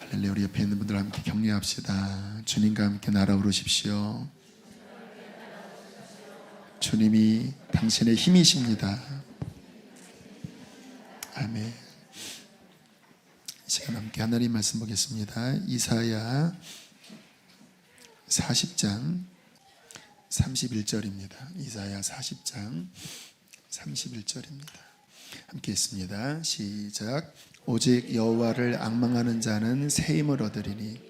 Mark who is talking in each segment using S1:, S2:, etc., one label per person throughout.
S1: 할렐루야 우리 옆에 있는 분들 함께 격려합시다. 주님과 함께 날아오르십시오. 주님이 당신의 힘이십니다. 아멘. 이 시간 함께 하나님 말씀 보겠습니다. 이사야 40장 31절입니다. 이사야 40장 31절입니다. 함께 있습니다. 시작. 오직 여호와를 악망하는 자는 새 힘을 얻으리니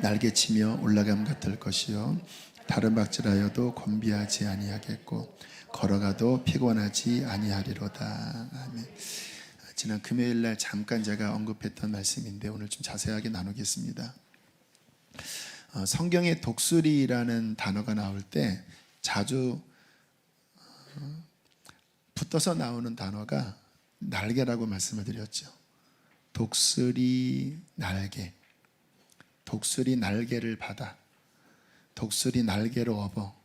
S1: 날개치며 올라감 같을 것이요 다른 박질하여도 곤비하지 아니하겠고 걸어가도 피곤하지 아니하리로다. 아멘. 지난 금요일 날 잠깐 제가 언급했던 말씀인데 오늘 좀 자세하게 나누겠습니다. 어, 성경에 독수리라는 단어가 나올 때 자주 어, 붙어서 나오는 단어가 날개라고 말씀을 드렸죠. 독수리 날개. 독수리 날개를 받아. 독수리 날개로 업어.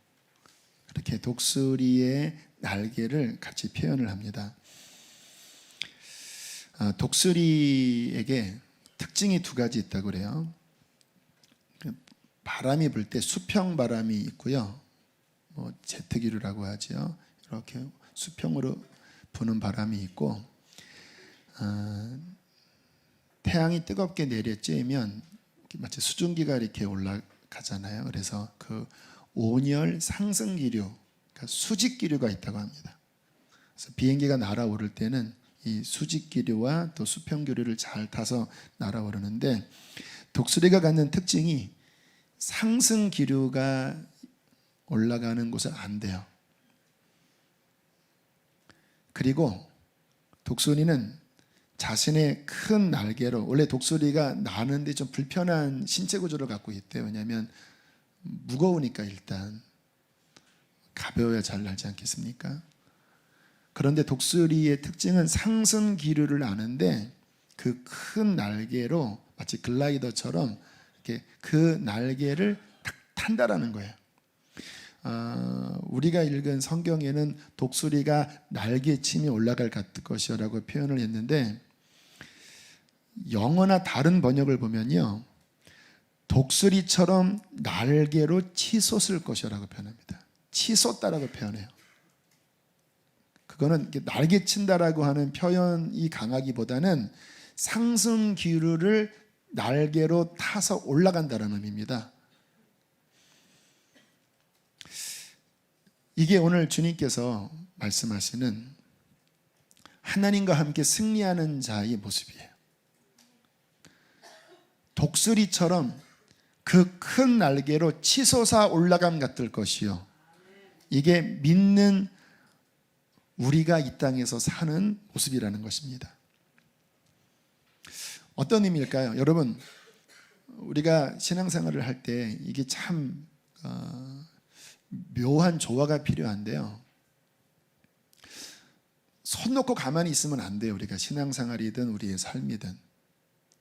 S1: 이렇게 독수리의 날개를 같이 표현을 합니다. 아, 독수리에게 특징이 두 가지 있다고 그래요. 바람이 불 때 수평 바람이 있고요. 뭐 제트기류라고 하죠. 이렇게 수평으로 부는 바람이 있고 아, 태양이 뜨겁게 내려쬐면 마치 수증기가 이렇게 올라가잖아요. 그래서 그 온열 상승 기류, 그러니까 수직 기류가 있다고 합니다. 그래서 비행기가 날아오를 때는 이 수직 기류와 또 수평 기류를 잘 타서 날아오르는데 독수리가 갖는 특징이 상승 기류가 올라가는 곳은 안 돼요. 그리고 독수리는 자신의 큰 날개로 원래 독수리가 나는데 좀 불편한 신체 구조를 갖고 있대요. 왜냐하면 무거우니까 일단 가벼워야 잘 날지 않겠습니까? 그런데 독수리의 특징은 상승 기류를 아는데 그 큰 날개로 마치 글라이더처럼 이렇게 그 날개를 탁 탄다라는 거예요. 아, 우리가 읽은 성경에는 독수리가 날개침이 올라갈 것이라고 표현을 했는데 영어나 다른 번역을 보면요. 독수리처럼 날개로 치솟을 것이라고 표현합니다. 치솟다라고 표현해요. 그거는 날개 친다라고 하는 표현이 강하기보다는 상승 기류를 날개로 타서 올라간다는 의미입니다. 이게 오늘 주님께서 말씀하시는 하나님과 함께 승리하는 자의 모습이에요. 독수리처럼 그 큰 날개로 치솟아 올라감 같을 것이요. 이게 믿는 우리가 이 땅에서 사는 모습이라는 것입니다. 어떤 의미일까요? 여러분, 우리가 신앙생활을 할 때 이게 참 어, 묘한 조화가 필요한데요. 손 놓고 가만히 있으면 안 돼요. 우리가 신앙생활이든 우리의 삶이든.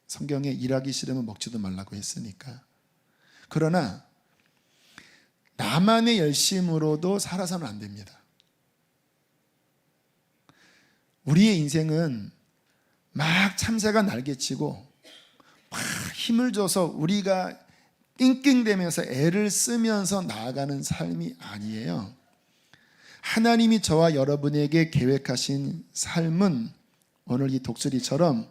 S1: 성경에 일하기 싫으면 먹지도 말라고 했으니까. 그러나 나만의 열심으로도 살아서는 안 됩니다. 우리의 인생은 막 참새가 날개치고 막 힘을 줘서 우리가 낑낑대면서 애를 쓰면서 나아가는 삶이 아니에요. 하나님이 저와 여러분에게 계획하신 삶은 오늘 이 독수리처럼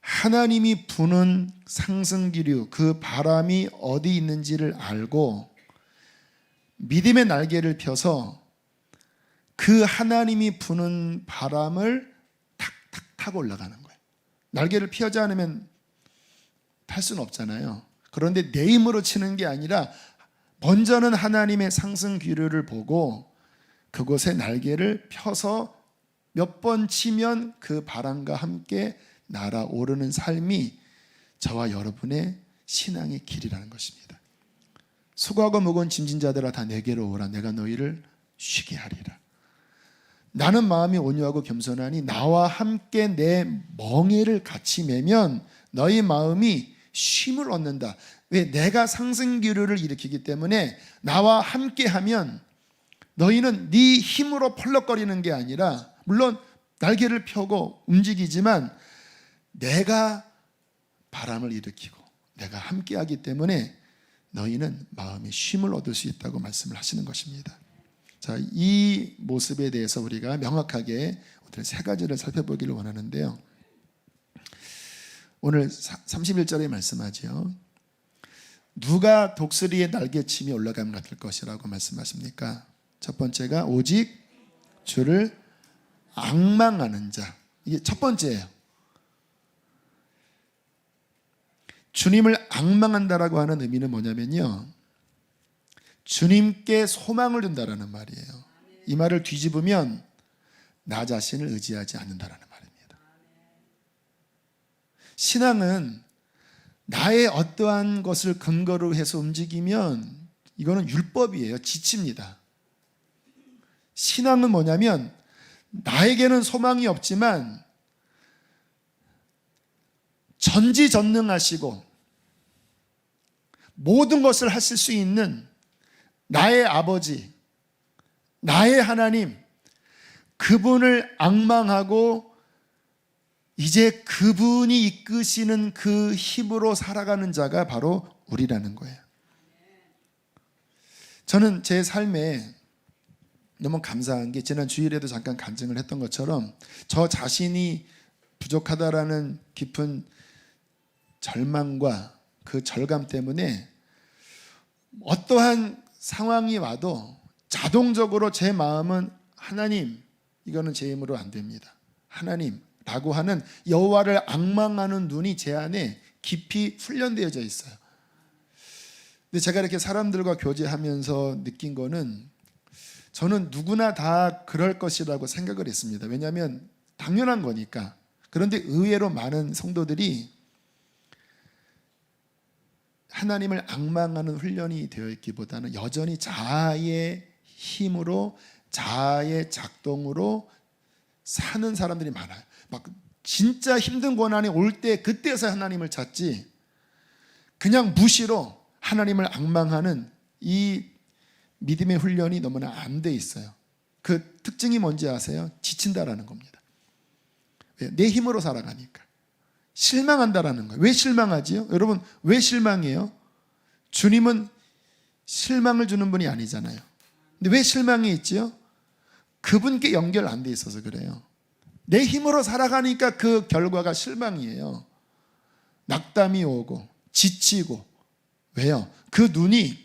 S1: 하나님이 부는 상승기류, 그 바람이 어디 있는지를 알고 믿음의 날개를 펴서 그 하나님이 부는 바람을 탁탁 타고 올라가는 거예요. 날개를 피하지 않으면 탈 수는 없잖아요. 그런데 내 힘으로 치는 게 아니라 먼저는 하나님의 상승 기류를 보고 그곳에 날개를 펴서 몇 번 치면 그 바람과 함께 날아오르는 삶이 저와 여러분의 신앙의 길이라는 것입니다. 수고하고 무거운 짐진 자들아 다 내게로 오라 내가 너희를 쉬게 하리라. 나는 마음이 온유하고 겸손하니 나와 함께 내 멍에를 같이 매면 너희 마음이 쉼을 얻는다. 왜 내가 상승 기류를 일으키기 때문에 나와 함께 하면 너희는 네 힘으로 펄럭거리는 게 아니라 물론 날개를 펴고 움직이지만 내가 바람을 일으키고 내가 함께하기 때문에 너희는 마음의 쉼을 얻을 수 있다고 말씀을 하시는 것입니다. 자, 이 모습에 대해서 우리가 명확하게 오늘 세 가지를 살펴보기를 원하는데요. 오늘 31절에 말씀하지요. 누가 독수리의 날개침이 올라가면 같을 것이라고 말씀하십니까? 첫 번째가 오직 주를 악망하는 자. 이게 첫 번째예요. 주님을 악망한다라고 하는 의미는 뭐냐면요. 주님께 소망을 둔다라는 말이에요. 이 말을 뒤집으면 나 자신을 의지하지 않는다라는. 신앙은 나의 어떠한 것을 근거로 해서 움직이면 이거는 율법이에요. 지칩니다. 신앙은 뭐냐면 나에게는 소망이 없지만 전지전능하시고 모든 것을 하실 수 있는 나의 아버지, 나의 하나님, 그분을 악망하고 이제 그분이 이끄시는 그 힘으로 살아가는 자가 바로 우리라는 거예요. 저는 제 삶에 너무 감사한 게 지난 주일에도 잠깐 간증을 했던 것처럼 저 자신이 부족하다라는 깊은 절망과 그 절감 때문에 어떠한 상황이 와도 자동적으로 제 마음은 하나님 이거는 제 힘으로 안 됩니다. 하나님 라고 하는 여호와를 악망하는 눈이 제 안에 깊이 훈련되어져 있어요. 근데 제가 이렇게 사람들과 교제하면서 느낀 거는 저는 누구나 다 그럴 것이라고 생각을 했습니다. 왜냐하면 당연한 거니까. 그런데 의외로 많은 성도들이 하나님을 악망하는 훈련이 되어 있기보다는 여전히 자아의 힘으로 자아의 작동으로 사는 사람들이 많아요. 막 진짜 힘든 고난이 올 때 그때서 하나님을 찾지 그냥 무시로 하나님을 악망하는 이 믿음의 훈련이 너무나 안 돼 있어요. 그 특징이 뭔지 아세요? 지친다라는 겁니다. 내 힘으로 살아가니까. 실망한다라는 거예요. 왜 실망하지요? 여러분, 왜 실망해요? 주님은 실망을 주는 분이 아니잖아요. 근데 왜 실망이 있지요? 그분께 연결 안 돼 있어서 그래요. 내 힘으로 살아가니까 그 결과가 실망이에요. 낙담이 오고 지치고 왜요? 그 눈이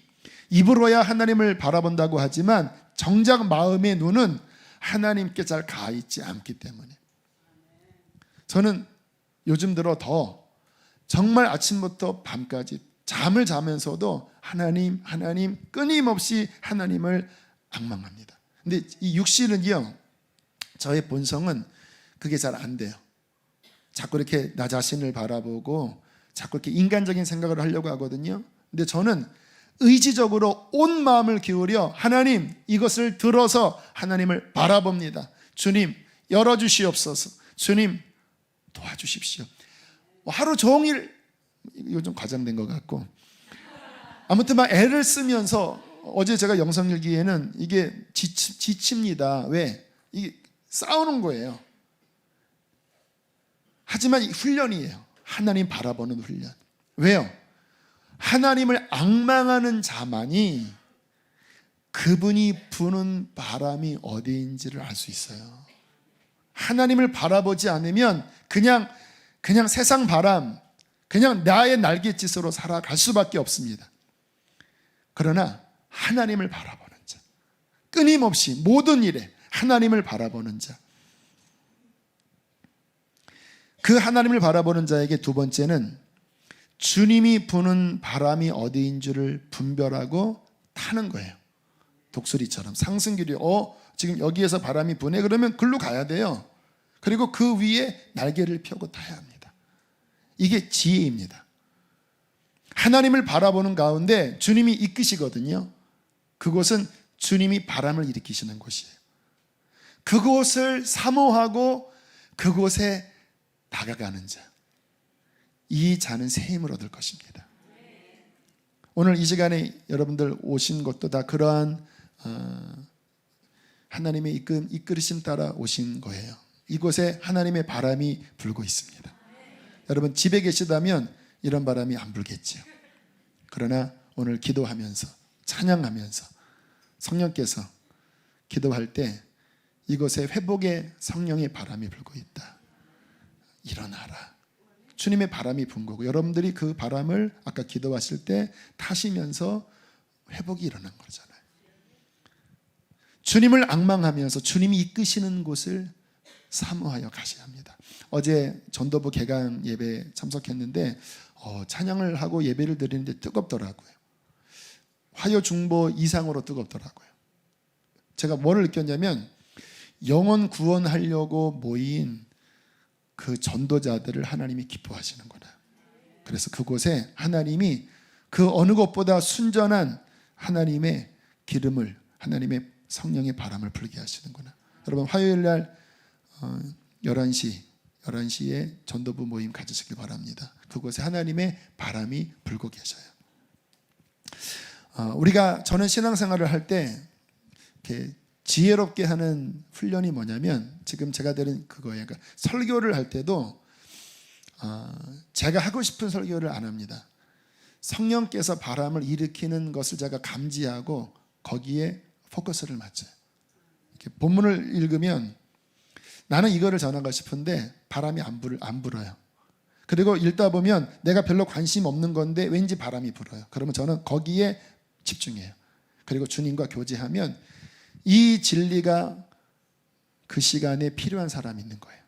S1: 입으로야 하나님을 바라본다고 하지만 정작 마음의 눈은 하나님께 잘 가 있지 않기 때문에 저는 요즘 들어 더 정말 아침부터 밤까지 잠을 자면서도 하나님 하나님 끊임없이 하나님을 악망합니다. 근데 이 육신은요 저의 본성은 그게 잘 안 돼요. 자꾸 이렇게 나 자신을 바라보고 자꾸 이렇게 인간적인 생각을 하려고 하거든요. 근데 저는 의지적으로 온 마음을 기울여 하나님 이것을 들어서 하나님을 바라봅니다. 주님 열어 주시옵소서. 주님 도와주십시오. 뭐 하루 종일 좀 과장된 것 같고 아무튼 막 애를 쓰면서 어제 제가 영성일기에는 이게 지치, 지칩니다. 왜? 이게 싸우는 거예요. 하지만 이 훈련이에요. 하나님 바라보는 훈련. 왜요? 하나님을 악망하는 자만이 그분이 부는 바람이 어디인지를 알 수 있어요. 하나님을 바라보지 않으면 그냥 그냥 세상 바람, 그냥 나의 날갯짓으로 살아갈 수밖에 없습니다. 그러나 하나님을 바라보는 자, 끊임없이 모든 일에 하나님을 바라보는 자. 그 하나님을 바라보는 자에게 두 번째는 주님이 부는 바람이 어디인 줄을 분별하고 타는 거예요. 독수리처럼 상승기류. 어, 지금 여기에서 바람이 부네. 그러면 글로 가야 돼요. 그리고 그 위에 날개를 펴고 타야 합니다. 이게 지혜입니다. 하나님을 바라보는 가운데 주님이 이끄시거든요. 그곳은 주님이 바람을 일으키시는 곳이에요. 그곳을 사모하고 그곳에 다가가는 자. 이 자는 새 힘을 얻을 것입니다. 오늘 이 시간에 여러분들 오신 것도 다 그러한 어, 하나님의 이끌, 이끌으심 따라 오신 거예요. 이곳에 하나님의 바람이 불고 있습니다. 여러분 집에 계시다면 이런 바람이 안 불겠지요. 그러나 오늘 기도하면서 찬양하면서 성령께서 기도할 때 이곳에 회복의 성령의 바람이 불고 있다. 일어나라. 주님의 바람이 분 거고 여러분들이 그 바람을 아까 기도하실 때 타시면서 회복이 일어난 거잖아요. 주님을 악망하면서 주님이 이끄시는 곳을 사모하여 가셔야 합니다. 어제 전도부 개강 예배 참석했는데 어, 찬양을 하고 예배를 드리는데 뜨겁더라고요. 화요 중보 이상으로 뜨겁더라고요. 제가 뭐를 느꼈냐면 영혼 구원하려고 모인 그 전도자들을 하나님이 기뻐하시는구나. 그래서 그곳에 하나님이 그 어느 것보다 순전한 하나님의 기름을 하나님의 성령의 바람을 불게 하시는구나. 여러분 화요일 날 어, 11시 11시에 전도부 모임 가지시길 바랍니다. 그곳에 하나님의 바람이 불고 계셔요. 어, 우리가 저는 신앙생활을 할 때 이렇게 지혜롭게 하는 훈련이 뭐냐면 지금 제가 들은 그거예요. 그러니까 설교를 할 때도 어, 제가 하고 싶은 설교를 안 합니다. 성령께서 바람을 일으키는 것을 제가 감지하고 거기에 포커스를 맞춰요. 본문을 읽으면 나는 이거를 전하고 싶은데 바람이 안, 불, 안 불어요. 그리고 읽다 보면 내가 별로 관심 없는 건데 왠지 바람이 불어요. 그러면 저는 거기에 집중해요. 그리고 주님과 교제하면 이 진리가 그 시간에 필요한 사람이 있는 거예요.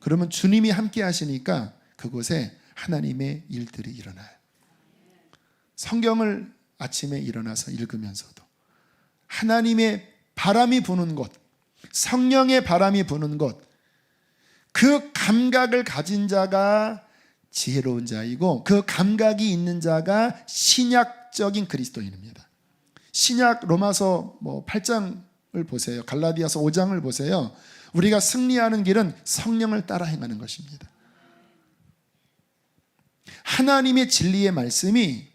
S1: 그러면 주님이 함께 하시니까 그곳에 하나님의 일들이 일어나요. 성경을 아침에 일어나서 읽으면서도 하나님의 바람이 부는 곳, 성령의 바람이 부는 곳, 그 감각을 가진 자가 지혜로운 자이고 그 감각이 있는 자가 신약적인 그리스도인입니다. 신약 로마서 뭐 8장을 보세요. 갈라디아서 5장을 보세요. 우리가 승리하는 길은 성령을 따라 행하는 것입니다. 하나님의 진리의 말씀이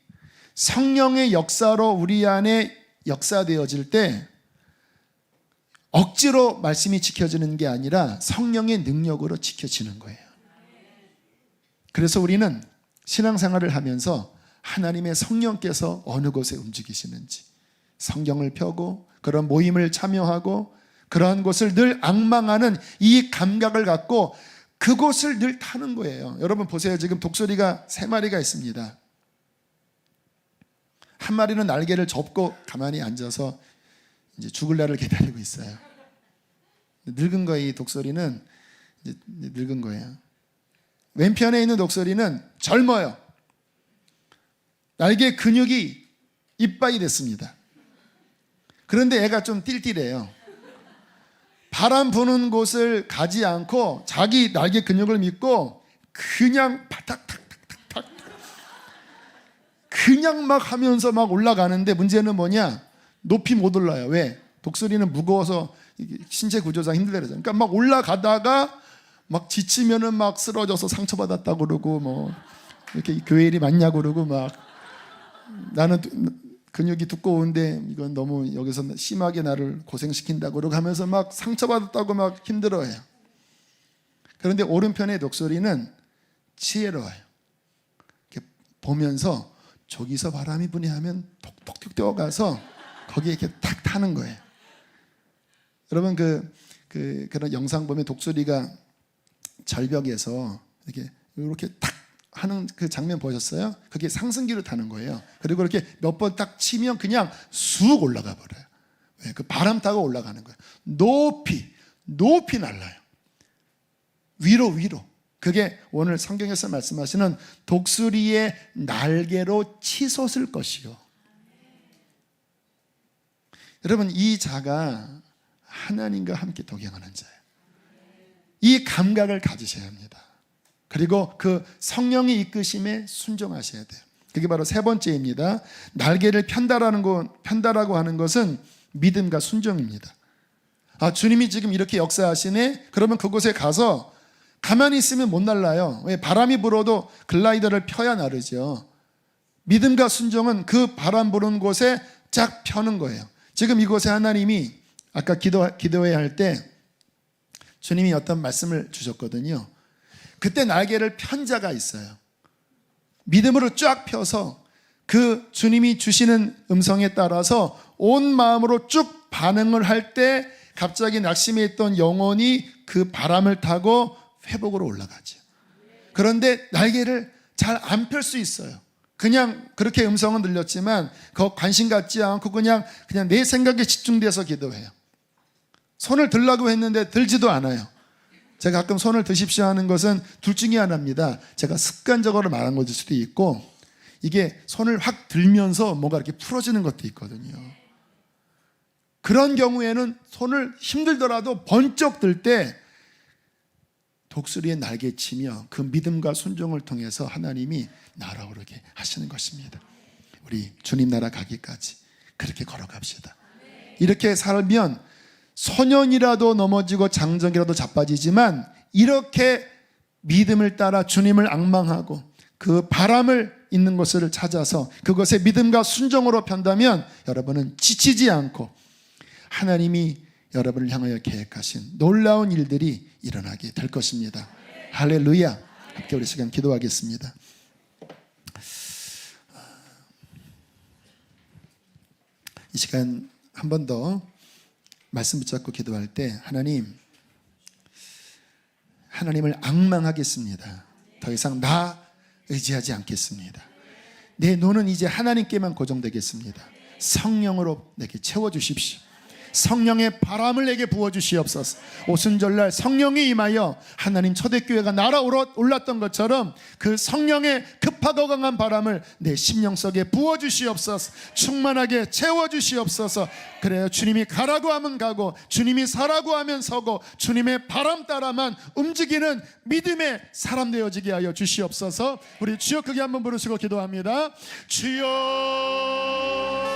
S1: 성령의 역사로 우리 안에 역사되어질 때 억지로 말씀이 지켜지는 게 아니라 성령의 능력으로 지켜지는 거예요. 그래서 우리는 신앙생활을 하면서 하나님의 성령께서 어느 곳에 움직이시는지 성경을 펴고 그런 모임을 참여하고 그러한 곳을 늘 악망하는 이 감각을 갖고 그곳을 늘 타는 거예요. 여러분 보세요. 지금 독수리가 세 마리가 있습니다. 한 마리는 날개를 접고 가만히 앉아서 이제 죽을 날을 기다리고 있어요. 늙은 거이 독수리는 늙은 거예요. 왼편에 있는 독수리는 젊어요. 날개 근육이 이빨이 됐습니다. 그런데 애가 좀 띨띨해요. 바람 부는 곳을 가지 않고 자기 날개 근육을 믿고 그냥 바닥탁탁탁탁 그냥 막 하면서 막 올라가는데 문제는 뭐냐? 높이 못 올라요. 왜? 독수리는 무거워서 신체 구조상 힘들다잖아요. 그러니까 막 올라가다가 막 지치면은 막 쓰러져서 상처받았다 그러고 뭐 이렇게 교회 일이 많냐고 그러고 막 나는 근육이 두꺼운데 이건 너무 여기서 심하게 나를 고생시킨다 그러고 하면서 막 상처받았다고 막 힘들어해요. 그런데 오른편의 독수리는 지혜로워요. 이렇게 보면서 저기서 바람이 부네 하면 톡톡톡 뛰어가서 거기에 이렇게 탁 타는 거예요. 여러분 그, 그 그런 영상 보면 독수리가 절벽에서 이렇게 이렇게 탁 하는 그 장면 보셨어요? 그게 상승기로 타는 거예요. 그리고 이렇게 몇 번 딱 치면 그냥 쑥 올라가 버려요. 왜? 그 바람 타고 올라가는 거예요. 높이 높이 날라요. 위로 위로. 그게 오늘 성경에서 말씀하시는 독수리의 날개로 치솟을 것이요. 여러분 이 자가 하나님과 함께 동행하는 자예요. 이 감각을 가지셔야 합니다. 그리고 그 성령의 이끄심에 순종하셔야 돼요. 그게 바로 세 번째입니다. 날개를 편다라는 거, 편다라고 하는 것은 믿음과 순종입니다. 아, 주님이 지금 이렇게 역사하시네? 그러면 그곳에 가서 가만히 있으면 못 날라요. 왜? 바람이 불어도 글라이더를 펴야 나르죠. 믿음과 순종은 그 바람 부는 곳에 쫙 펴는 거예요. 지금 이곳에 하나님이 아까 기도, 기도해야 할때 주님이 어떤 말씀을 주셨거든요. 그때 날개를 편 자가 있어요. 믿음으로 쫙 펴서 그 주님이 주시는 음성에 따라서 온 마음으로 쭉 반응을 할 때 갑자기 낙심해 있던 영혼이 그 바람을 타고 회복으로 올라가죠. 그런데 날개를 잘 안 펼 수 있어요. 그냥 그렇게 음성은 들렸지만 그 관심 갖지 않고 그냥 그냥 내 생각에 집중돼서 기도해요. 손을 들라고 했는데 들지도 않아요. 제가 가끔 손을 드십시오 하는 것은 둘 중에 하나입니다. 제가 습관적으로 말한 것일 수도 있고 이게 손을 확 들면서 뭔가 이렇게 풀어지는 것도 있거든요. 그런 경우에는 손을 힘들더라도 번쩍 들 때 독수리의 날개 치며 그 믿음과 순종을 통해서 하나님이 날아오르게 하시는 것입니다. 우리 주님 나라 가기까지 그렇게 걸어갑시다. 이렇게 살면 소년이라도 넘어지고 장정이라도 자빠지지만 이렇게 믿음을 따라 주님을 악망하고 그 바람을 있는 것을 찾아서 그것에 믿음과 순종으로 편다면 여러분은 지치지 않고 하나님이 여러분을 향하여 계획하신 놀라운 일들이 일어나게 될 것입니다. 할렐루야. 함께 우리 시간 기도하겠습니다. 이 시간 한 번 더 말씀 붙잡고 기도할 때 하나님 하나님을 악망하겠습니다. 더 이상 나 의지하지 않겠습니다. 내 눈은 이제 하나님께만 고정되겠습니다. 성령으로 내게 채워 주십시오. 성령의 바람을 내게 부어 주시옵소서. 오순절날 성령이 임하여 하나님 초대교회가 날아올라 올랐던 것처럼 그 성령의 급하고 강한 바람을 내 심령 속에 부어 주시옵소서. 충만하게 채워 주시옵소서. 그래요. 주님이 가라고 하면 가고 주님이 서라고 하면 서고 주님의 바람 따라만 움직이는 믿음의 사람 되어지게 하여 주시옵소서. 우리 주여 크게 한번 부르시고 기도합니다. 주여